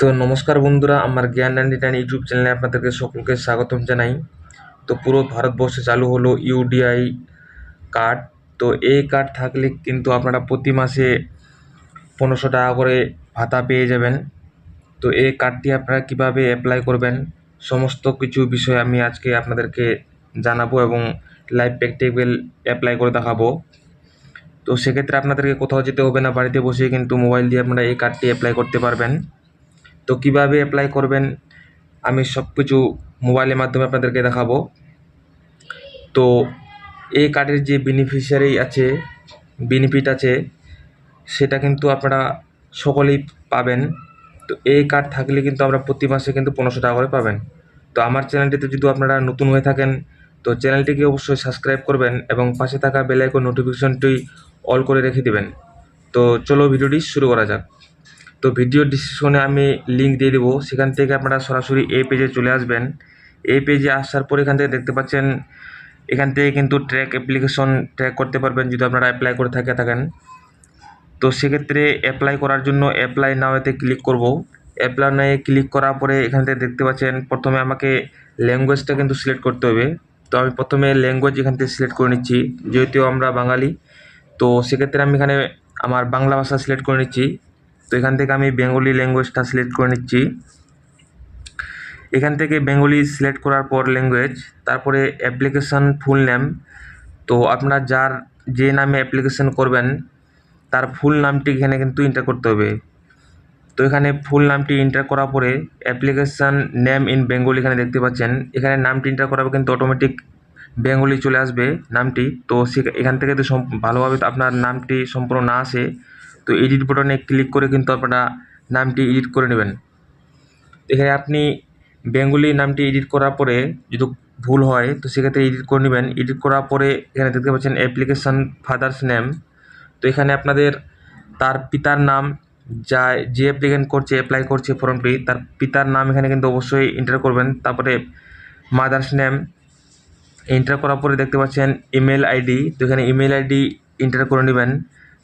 তো নমস্কার বন্ধুরা, আমার জ্ঞান নাইনটি নাইন ইউটিউব চ্যানেলে আপনাদেরকে সকলকে স্বাগতম জানাই। তো পুরো ভারতবর্ষে চালু হলো ইউডিআই কার্ড। তো এই কার্ড থাকলে কিন্তু আপনারা প্রতি মাসে পনেরোশো টাকা করে ভাতা পেয়ে যাবেন। তো এই কার্ডটি আপনারা কীভাবে অ্যাপ্লাই করবেন, সমস্ত কিছু বিষয় আমি আজকে আপনাদেরকে জানাব এবং লাইভ প্র্যাকটিক্যাল অ্যাপ্লাই করে দেখাবো। তো সেক্ষেত্রে আপনাদেরকে কোথাও যেতে হবে না, বাড়িতে বসে কিন্তু মোবাইল দিয়ে আপনারা এই কার্ডটি অ্যাপ্লাই করতে পারবেন। তো কীভাবে অ্যাপ্লাই করবেন? আমি সব কিছু মোবাইলের মাধ্যমে আপনাদেরকে দেখাবো। তো এই কার্ডের যে বেনিফিশিয়ারি আছে বেনিফিট আছে, সেটা কিন্তু আপনারা সকলেই পাবেন। তো এই কার্ড থাকলে কিন্তু আমরা প্রতি মাসে কিন্তু পনেরোশো টাকা করে পাবেন। তো আমার চ্যানেলটিতে যদি আপনারা নতুন হয়ে থাকেন, তো চ্যানেলটিকে অবশ্যই সাবস্ক্রাইব করবেন এবং পাশে থাকা বেল আইকন নোটিফিকেশনটি অল করে রেখে দিবেন। তো চলো ভিডিওটি শুরু করা যাক। তো ভিডিও ডিসক্রিপশনে আমি লিঙ্ক দিয়ে দেবো। সেখান থেকে আপনারা সরাসরি এই পেজে চলে আসবেন। এই পেজে আসার পর এখান থেকে দেখতে পাচ্ছেন, এখান থেকে কিন্তু ট্র্যাক অ্যাপ্লিকেশন ট্র্যাক করতে পারবেন যদি আপনারা অ্যাপ্লাই করে থাকে থাকেন। তো সেক্ষেত্রে অ্যাপ্লাই করার জন্য অ্যাপ্লাই নাওতে ক্লিক করব। অ্যাপ্লাই নাওয়ে ক্লিক করার পরে এখান থেকে দেখতে পাচ্ছেন, প্রথমে আমাকে ল্যাঙ্গুয়েজটা কিন্তু সিলেক্ট করতে হবে। তো আমি প্রথমে ল্যাঙ্গুয়েজ এখান থেকে সিলেক্ট করে নিচ্ছি, যেহেতু আমরা বাঙালি, তো সেক্ষেত্রে আমি এখানে আমার বাংলা ভাষা সিলেক্ট করে নিচ্ছি। তো এখান থেকে আমি বেঙ্গলি ল্যাঙ্গুয়েজটা সিলেক্ট করে নিচ্ছি। এখান থেকে বেঙ্গলি সিলেক্ট করার পর ল্যাঙ্গুয়েজ তারপরে অ্যাপ্লিকেশান ফুল নেম তো আপনার যার যে নামে অ্যাপ্লিকেশান করবেন, তার ফুল নামটি এখানে কিন্তু এন্টার করতে হবে। তো এখানে ফুল নামটি এন্টার করার পরে অ্যাপ্লিকেশান নেম ইন বেঙ্গলি এখানে দেখতে পাচ্ছেন। এখানে নামটি এন্টার করার কিন্তু অটোমেটিক বেঙ্গলি চলে আসবে নামটি। তো সে এখান থেকে তো ভালোভাবে আপনার নামটি সম্পূর্ণ না আসে। তো এডিট বাটনে ক্লিক করে কিন্তু আপনারা নামটি এডিট করে নেবেন। এখানে আপনি বেঙ্গলি নামটি এডিট করার পরে যদি ভুল হয়, তো সেক্ষেত্রে এডিট করে নেবেন। এডিট করার পরে এখানে দেখতে পাচ্ছেন অ্যাপ্লিকেশান ফাদার্স নেম তো এখানে আপনাদের তার পিতার নাম যা যে অ্যাপ্লিকেন্ট করছে অ্যাপ্লাই করছে ফর্মটি তার পিতার নাম এখানে কিন্তু অবশ্যই এন্টার করবেন। তারপরে মাদার্স নেম এন্টার করার পরে দেখতে পাচ্ছেন ইমেল আইডি তো এখানে ইমেল আইডি এন্টার করে নেবেন।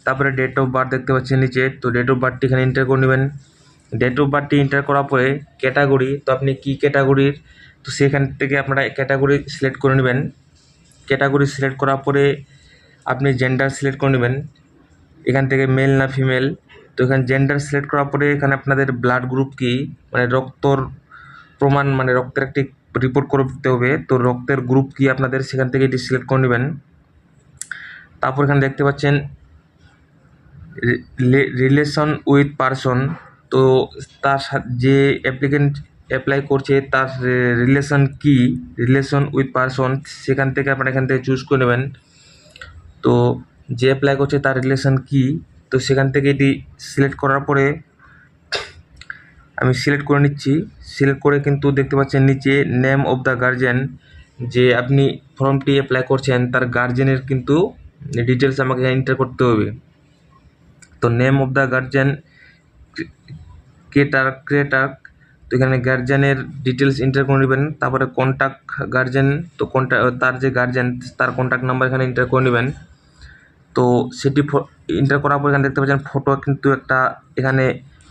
তারপরে ডেট অফ বার্থ দেখতে পাচ্ছেন নিচে। তো ডেট অফ বার্থটি এখানে এন্টার করে নেবেন। ডেট অফ বার্থটি এন্টার করার পরে ক্যাটাগরি তো আপনি কী ক্যাটাগরির তো সেখান থেকে আপনারা ক্যাটাগরি সিলেক্ট করে নেবেন। ক্যাটাগরি সিলেক্ট করার পরে আপনি জেন্ডার সিলেক্ট করে নেবেন। এখান থেকে মেল না ফিমেল তো এখানে জেন্ডার সিলেক্ট করার পরে এখানে আপনাদের ব্লাড গ্রুপ কী? মানে রক্তর প্রমাণ মানে রক্তের একটি রিপোর্ট করতে হবে। তো রক্তের গ্রুপ কী আপনাদের? সেখান থেকে এটি সিলেক্ট করে নেবেন। তারপর এখানে দেখতে পাচ্ছেন রিলেশন উইথ পারসন তো তার যে অ্যাপ্লিকেন্ট অ্যাপ্লাই করছে, তার রিলেশন কি? রিলেশন উইথ পারসন সেখান থেকে আপনারা এখান থেকে চুজ করে নেবেন। তো যে অ্যাপ্লাই করছে, তার রিলেশন কি? তো সেখান থেকে এটি সিলেক্ট করার পরে আমি সিলেক্ট করে নিচ্ছি। সিলেক্ট করে কিন্তু দেখতে পাচ্ছেন নিচে নেম অফ দ্য গার্জেন যে আপনি ফর্মটি অ্যাপ্লাই করছেন, তার গার্জেনের কিন্তু ডিটেলস আমাকে এন্টার করতে হবে। তো name of the guardian creator creator তো এখানে গার্জেনের ডিটেলস এন্টার করে নেবেন, তারপরে কন্ট্যাক্ট গার্জেন তো কন্ট্যাক্ট তার যে গার্জেন তার কন্ট্যাক্ট নাম্বার এখানে এন্টার করে নেবেন। তো সেটি এন্টার করার পর এখানে দেখতে পাচ্ছেন ফটো কিন্তু একটা এখানে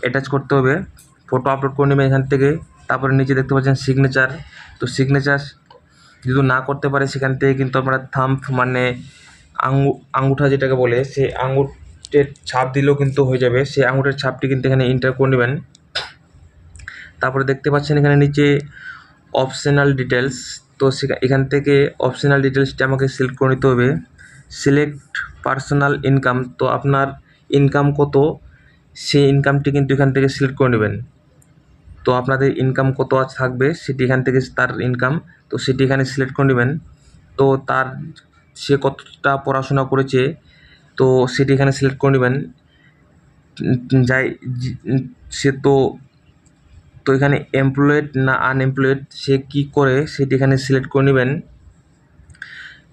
অ্যাটাচ করতে হবে। ফটো আপলোড করে নেবেন এখান থেকে, তারপরে নিচে দেখতে পাচ্ছেন সিগনেচার তো সিগনেচার যদি না করতে পারে, সেখান থেকে কিন্তু আপনারা থাম্প মানে আঙু আঙুঠা যেটাকে বলে, সে সেই আঙুঠের ছাপ দিলেও কিন্তু হয়ে যাবে। সেই আঙুলের ছাপটি কিন্তু এখানে এন্টার করে নেবেন। তারপরে দেখতে পাচ্ছেন এখানে নিচে অপশনাল ডিটেলস তো এখান থেকে অপশনাল ডিটেলসটি আমাকে সিলেক্ট করে নিতে হবে। সিলেক্ট পার্সোনাল ইনকাম তো আপনার ইনকাম কত, সেই ইনকামটি কিন্তু এখান থেকে সিলেক্ট করে নেবেন। তো আপনাদের ইনকাম কত আজ থাকবে, সেটি এখান থেকে তার ইনকাম তো সেটি এখানে সিলেক্ট করে নেবেন। তো তার, সে কতটা পড়াশোনা করেছে তো সেটি এখানে সিলেক্ট করে নেবেন। যাই, সে তো তো এখানে এমপ্লয়েড না আনএমপ্লয়েড সে কী করে সেটি এখানে সিলেক্ট করে নেবেন।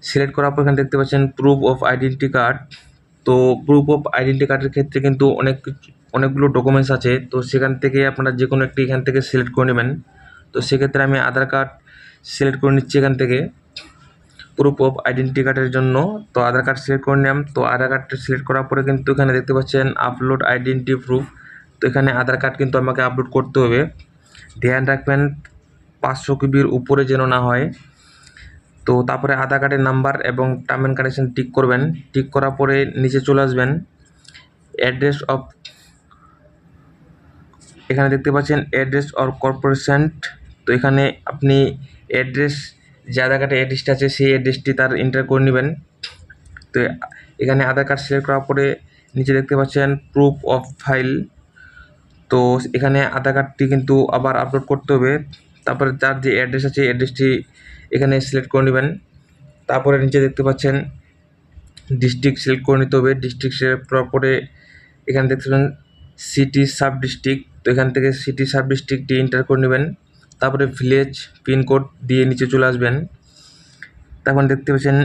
সিলেক্ট করার পর এখানে দেখতে পাচ্ছেন প্রুফ অফ আইডেন্টি কার্ড তো প্রুফ অফ আইডেন্টি কার্ডের ক্ষেত্রে কিন্তু অনেক অনেকগুলো ডকুমেন্টস আছে। তো সেখান থেকে আপনারা যে কোনো একটি এখান থেকে সিলেক্ট করে নেবেন। তো সেক্ষেত্রে আমি আধার কার্ড সিলেক্ট করে নিচ্ছি এখান থেকে। প্রুফ অফ আইডেন্টি কার্ডের জন্য। তো আধার কার্ড সিলেক্ট করে নিলাম। তো আধার কার্ডটা সিলেক্ট করার পরে কিন্তু এখানে দেখতে পাচ্ছেন আপলোড আইডেন্টি প্রুফ তো এখানে আধার কার্ড কিন্তু আমাকে আপলোড করতে হবে। ধ্যান রাখবেন, পাঁচশো কিবির উপরে যেন না হয়। তো তারপরে আধার কার্ডের নাম্বার এবং টার্ম অ্যান্ড কন্ডিশন টিক করবেন। টিক করার পরে নিচে চলে আসবেন। অ্যাড্রেস অফ এখানে দেখতে পাচ্ছেন অ্যাড্রেস অর কর্পোরেশন তো এখানে আপনি অ্যাড্রেস যে আধার কার্ডের অ্যাড্রেসটা আছে, সেই অ্যাড্রেসটি তার এন্টার করে নেবেন। তো এখানে আধার কার্ড সিলেক্ট করার পরে নিচে দেখতে পাচ্ছেন প্রুফ অফ ফাইল তো এখানে আধার কার্ডটি কিন্তু আবার আপলোড করতে হবে। তারপরে তার যে অ্যাড্রেস আছে অ্যাড্রেসটি এখানে সিলেক্ট করে নেবেন। তারপরে নিচে দেখতে পাচ্ছেন ডিস্ট্রিক্ট সিলেক্ট করে নিতে হবে। ডিস্ট্রিক্ট সিলেক্ট করার পরে এখানে দেখতে পাচ্ছেন সিটি সাব ডিস্ট্রিক্ট তো এখান থেকে সিটি সাব ডিস্ট্রিক্টটি এন্টার করে নেবেন। তারপরে ভিলেজ পিনকোড দিয়ে নিচে চলে আসবেন। তখন দেখতে পাচ্ছেন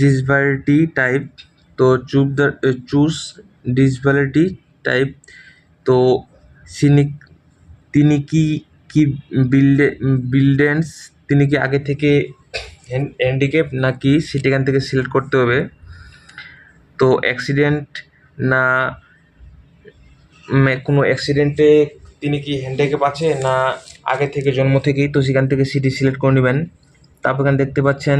ডিসবিলিটি টাইপ তো choose the choose disability type তো সিনি তিনি কি কি বিল্ডে বিল্ডেন্স তিনি কি আগে থেকে হ্যান্ডিক্যাপ নাকি সেটি এখান থেকে সিলেক্ট করতে হবে? তো অ্যাক্সিডেন্ট না কোনো অ্যাক্সিডেন্টে তিনি কি হ্যান্ডিক্যাপ আছে না আগে থেকে জন্ম থেকেই তো সেখান থেকে সিটি সিলেক্ট করে নেবেন। তারপর এখানে দেখতে পাচ্ছেন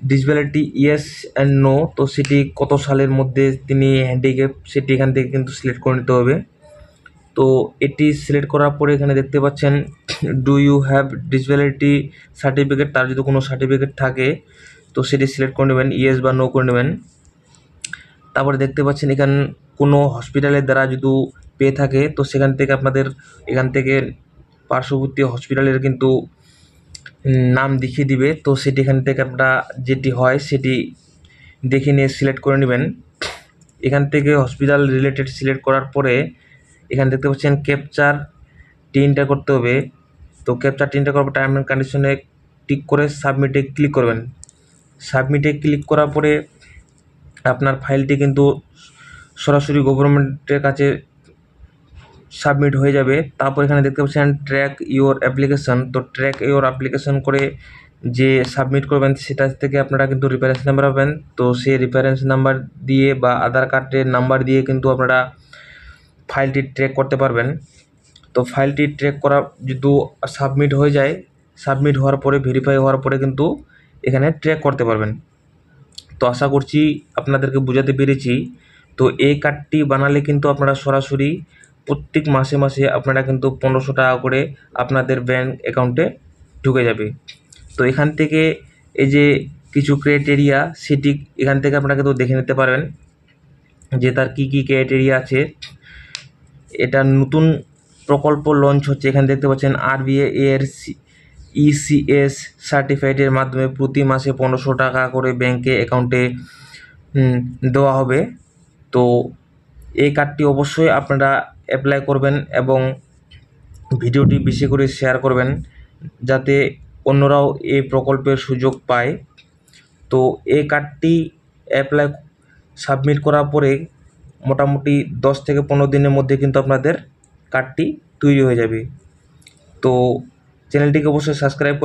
ডিসবিলিটি ইয়েস অ্যান্ড নো তো সেটি কত সালের মধ্যে তিনি হ্যান্ডিক্যাপ সেটি এখান থেকে কিন্তু সিলেক্ট করে নিতে হবে। তো এটি সিলেক্ট করার পরে এখানে দেখতে পাচ্ছেন do you have disability certificate তার যদি কোনো সার্টিফিকেট থাকে, তো সেটি সিলেক্ট করে নেবেন ইয়েস বা নো করে নেবেন। তারপরে দেখতে পাচ্ছেন এখান কোনো হসপিটালের দ্বারা যদি পেয়ে থাকে। তো সেখান থেকে আপনাদের এখান থেকে পার্শ্ববর্তী হসপিটালের কিন্তু নাম দেখিয়ে দিবে। তো সেটি এখান থেকে আপনারা যেটি হয় সেটি দেখে নিয়ে সিলেক্ট করে নেবেন। এখান থেকে হসপিটাল রিলেটেড সিলেক্ট করার পরে এখানে দেখতে পাচ্ছেন ক্যাপচার টিনটা করতে হবে। তো ক্যাপচার টিনটা করার পর টার্ম অ্যান্ড কন্ডিশনে টিক করে সাবমিটে ক্লিক করবেন। সাবমিটে ক্লিক করার পরে আপনার ফাইলটি কিন্তু সরাসরি গভর্নমেন্টের কাছে সাবমিট হয়ে যাবে। তারপর এখানে দেখতে পাচ্ছেন ট্র্যাক ইওর অ্যাপ্লিকেশন তো ট্র্যাক ইওর অ্যাপ্লিকেশন করে যে সাবমিট করবেন, সেটা থেকে আপনারা কিন্তু রেফারেন্স নাম্বার পাবেন। তো সেই রেফারেন্স নাম্বার দিয়ে বা আধার কার্ডের নাম্বার দিয়ে কিন্তু আপনারা ফাইলটি ট্র্যাক করতে পারবেন। তো ফাইলটি ট্র্যাক করা যদি সাবমিট হয়ে যায় সাবমিট হওয়ার পরে ভেরিফাই হওয়ার পরে কিন্তু এখানে ট্র্যাক করতে পারবেন। তো আশা করছি আপনাদেরকে বোঝাতে পেরেছি। তো এই কার্ডটি বানালে কিন্তু আপনারা সরাসরি প্রত্যেক মাসে মাসে আপনারা কিন্তু পনেরোশো টাকা করে আপনাদের ব্যাঙ্ক অ্যাকাউন্টে ঢুকে যাবে। তো এখান থেকে এই যে কিছু ক্রাইটেরিয়া সেটি এখান থেকে আপনারা কিন্তু দেখে নিতে পারবেন যে তার কী কী ক্রাইটেরিয়া আছে। এটা নতুন প্রকল্প লঞ্চ হচ্ছে, এখানে দেখতে পাচ্ছেন আরবিএ এর ইসিএস সার্টিফাইডের মাধ্যমে প্রতি মাসে পনেরোশো টাকা করে ব্যাংকে অ্যাকাউন্টে দেওয়া হবে। তো এই কার্ডটি অবশ্যই আপনারা অ্যাপ্লাই করবেন এবং ভিডিওটি বেশি করে শেয়ার করবেন যাতে অন্যরাও এই প্রকল্পের সুযোগ পায়। তো এই কার্ডটি অ্যাপ্লাই সাবমিট করার পরে মোটামুটি দশ থেকে পনেরো দিনের মধ্যে কিন্তু আপনাদের কার্ডটি তৈরি হয়ে যাবে। তো চ্যানেলটিকে অবশ্যই সাবস্ক্রাইব করবেন।